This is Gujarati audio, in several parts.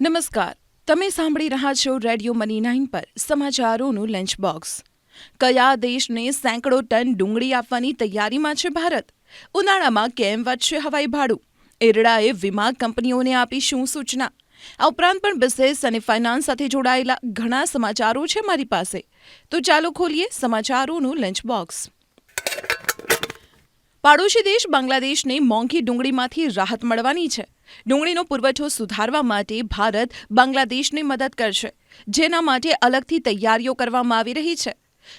નમસ્કાર. તમે સાંભળી રહ્યા છો રેડિયો મની નાઇન પર સમાચારોનું લંચ બોક્સ કયા દેશને સેંકડો ટન ડુંગળી આપવાની તૈયારીમાં છે ભારત? ઉનાળામાં કેમ વધશે હવાઈ ભાડું? એરડાએ વીમા કંપનીઓને આપી શું સૂચના? આ ઉપરાંત પણ બિઝનેસ અને ફાઇનાન્સ સાથે જોડાયેલા ઘણા સમાચારો છે મારી પાસે. તો ચાલો ખોલીએ સમાચારોનું લંચ બોક્સ પાડોશી દેશ બાંગ્લાદેશને મોંઘી ડુંગળીમાંથી રાહત મળવાની છે. ડુંગળીનો પુરવઠો સુધારવા માટે ભારત બાંગ્લાદેશને મદદ કરશે, જેના માટે અલગથી તૈયારીઓ કરવામાં આવી રહી છે.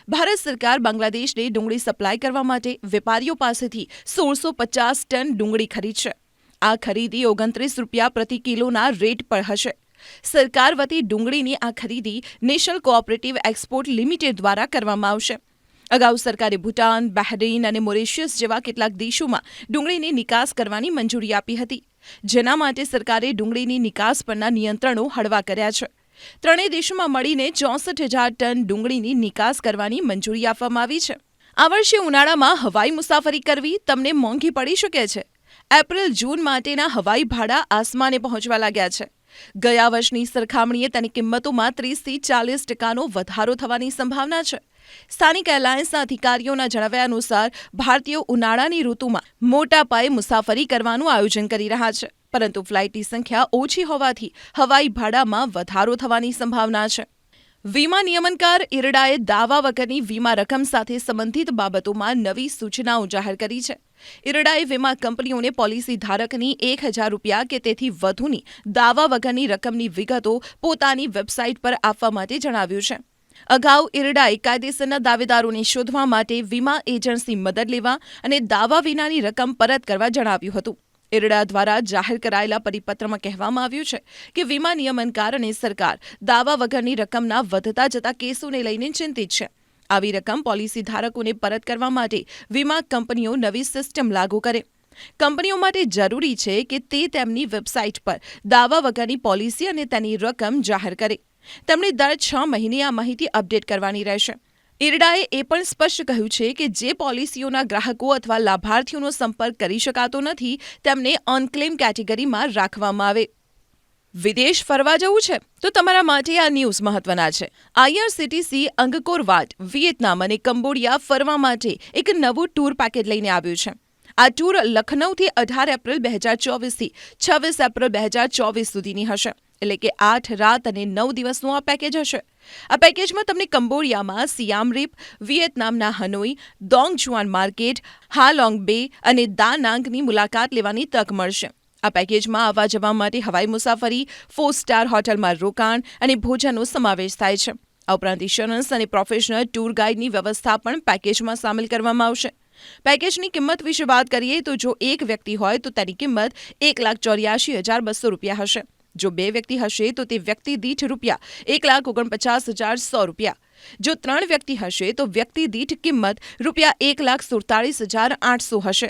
ભારત સરકાર બાંગ્લાદેશને ડુંગળી સપ્લાય કરવા માટે વેપારીઓ પાસેથી સોળસો પચાસ ટન ડુંગળી ખરીદશે. આ ખરીદી ઓગણત્રીસ રૂપિયા પ્રતિ કિલોના રેટ પર હશે. સરકાર વતી ડુંગળીની આ ખરીદી નેશનલ કોઓપરેટિવ એક્સપોર્ટ લિમિટેડ દ્વારા કરવામાં આવશે. અગાઉ સરકારે ભૂટાન, બહેરીન અને મોરેશિયસ જેવા કેટલાક દેશોમાં ડુંગળીની નિકાસ કરવાની મંજૂરી આપી હતી. જેના માટે સરકારે ડુંગળીની નિકાસ પરના નિયંત્રણો હળવા કર્યા છે. ત્રણેય દેશોમાં મળીને ચોસઠ હજાર ટન ડુંગળીની નિકાસ કરવાની મંજૂરી આપવામાં આવી છે. આ વર્ષે ઉનાળામાં હવાઈ મુસાફરી કરવી તમને મોંઘી પડી શકે છે. એપ્રિલ, જૂન માટેના હવાઈ ભાડા આસમાને પહોંચવા લાગ્યા છે. ગયા વર્ષની સરખામણીએ તેની કિંમતોમાં ત્રીસથી ચાલીસ ટકાનો વધારો થવાની સંભાવના છે. સ્થાનિક એરલાઇન્સના અધિકારીઓના જણાવ્યા અનુસાર, ભારતીયો ઉનાળાની ઋતુમાં મોટા પાયે મુસાફરી કરવાનું આયોજન કરી રહ્યા છે, પરંતુ ફ્લાઇટની સંખ્યા ઓછી હોવાથી હવાઈ ભાડામાં વધારો થવાની સંભાવના છે. વીમા નિયમનકાર ઇરડાએ દાવા વગરની વીમા રકમ સાથે સંબંધિત બાબતોમાં નવી સૂચનાઓ જાહેર કરી છે. ઇરડાએ વીમા કંપનીઓને પોલિસી ધારકની એક હજાર રૂપિયા કે તેથી વધુની દાવા વગરની રકમની વિગતો પોતાની વેબસાઇટ પર આપવા માટે જણાવ્યું છે. અગાઉ ઇરડાએ કાયદેસરના દાવેદારોને શોધવા માટે વીમા એજન્ટની મદદ લેવા અને દાવા વિનાની રકમ પરત કરવા જણાવ્યું હતું. ઇરડા દ્વારા જાહેર કરાયેલા પરિપત્રમાં કહેવામાં આવ્યું છે કે વીમા નિયમનકાર અને સરકાર દાવા વગરની રકમના વધતા જતા કેસોને લઈને ચિંતિત છે. આવી રકમ પોલિસી ધારકોને પરત કરવા માટે વીમા કંપનીઓ નવી સિસ્ટમ લાગુ કરે. કંપનીઓ માટે જરૂરી છે કે તે તેમની વેબસાઇટ પર દાવા વગરની પોલિસી અને તેની રકમ જાહેર કરે. તેમણે દર છ મહિને આ માહિતી અપડેટ કરવાની રહેશે. ઇરડાએ એ પણ સ્પષ્ટ કહ્યું છે કે જે પોલિસીઓના ગ્રાહકો અથવા લાભાર્થીઓનો સંપર્ક કરી શકાતો નથી, તેમને ઓનક્લેમ કેટેગરીમાં રાખવામાં આવે. વિદેશ ફરવા જવું છે? તો તમારા માટે આ ન્યૂઝ મહત્વના છે. આઈઆરસીટીસી અંગકોર વાટ, વિયેતનામ અને કંબોડિયા ફરવા માટે એક નવું ટૂર પેકેજ લઈને આવ્યું છે. આ ટૂર લખનૌથી અઢાર એપ્રિલ બે હજાર ચોવીસથી છવ્વીસ એપ્રિલ બે હજાર ચોવીસ સુધીની હશે. એટલે કે આઠ, રાત અને નવ દિવસનું આ પેકેજ હશે. આ પેકેજમાં તમને કંબોડિયામાં સિયામ રીપ, વિયેતનામના હનોઈ દોંગ જુઆન માર્કેટ, હાલોંગ બે અને દા નાંગની મુલાકાત લેવાની તક મળશે. આ પેકેજમાં આવવા જવા માટે હવાઈ મુસાફરી ફોર સ્ટાર હોટલમાં રોકાણ અને ભોજનનો સમાવેશ થાય છે. આ ઉપરાંત ઇન્સ્યોરન્સ અને પ્રોફેશનલ ટૂર ગાઈડની વ્યવસ્થા પણ પેકેજમાં સામેલ કરવામાં આવશે. પેકેજની કિંમત વિશે વાત કરીએ તો જો એક વ્યક્તિ હોય તો તેની કિંમત એક લાખ ચોર્યાસી હજાર બસો રૂપિયા હશે. જો બે વ્યક્તિ હશે તો તે વ્યક્તિ દીઠ રૂપિયા એક લાખ ઓગણપચાસ હજાર સો રૂપિયા. જો ત્રણ વ્યક્તિ હશે તો વ્યક્તિ દીઠ કિંમત રૂપિયા એક લાખ સુડતાળીસ હજાર આઠસો હશે.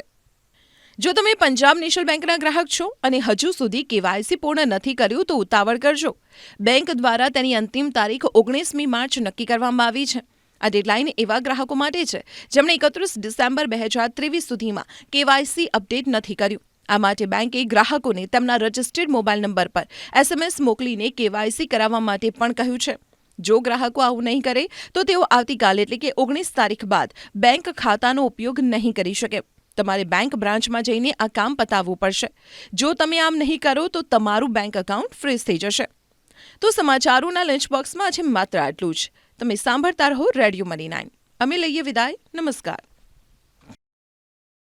જો તમે પંજાબ નેશનલ બેંકના ગ્રાહક છો અને હજુ સુધી કેવાયસી પૂર્ણ નથી કર્યું તો ઉતાવળ કરજો. બેંક દ્વારા તેની અંતિમ તારીખ ઓગણીસમી માર્ચ નક્કી કરવામાં આવી છે. આ ડેડલાઇન એવા ગ્રાહકો માટે છે જેમણે એકત્રીસ ડિસેમ્બર બે હજાર ત્રેવીસ સુધીમાં કેવાયસી અપડેટ નથી કર્યું. આ માટે બેંકે ગ્રાહકોને તેમના રજિસ્ટર્ડ મોબાઈલ નંબર પર એસએમએસ મોકલીને કેવાયસી કરાવવા માટે પણ કહ્યું છે. જો ગ્રાહકો આવું નહીં કરે, તો તેઓ આવતીકાલે એટલે કે ઓગણીસ તારીખ બાદ બેંક ખાતાનો ઉપયોગ નહીં કરી શકે. તમારે બેંક બ્રાન્ચમાં જઈને આ કામ પતાવવું પડશે. જો તમે આમ નહીં કરો, તો તમારું બેંક એકાઉન્ટ ફ્રીઝ થઈ જશે. તો સમાચારોના લંચ બોક્સમાં આજે માત્ર આટલું જ. તમે સાંભળતા રહો રેડિયો મની નાઇન અમે લઈએ વિદાય. નમસ્કાર.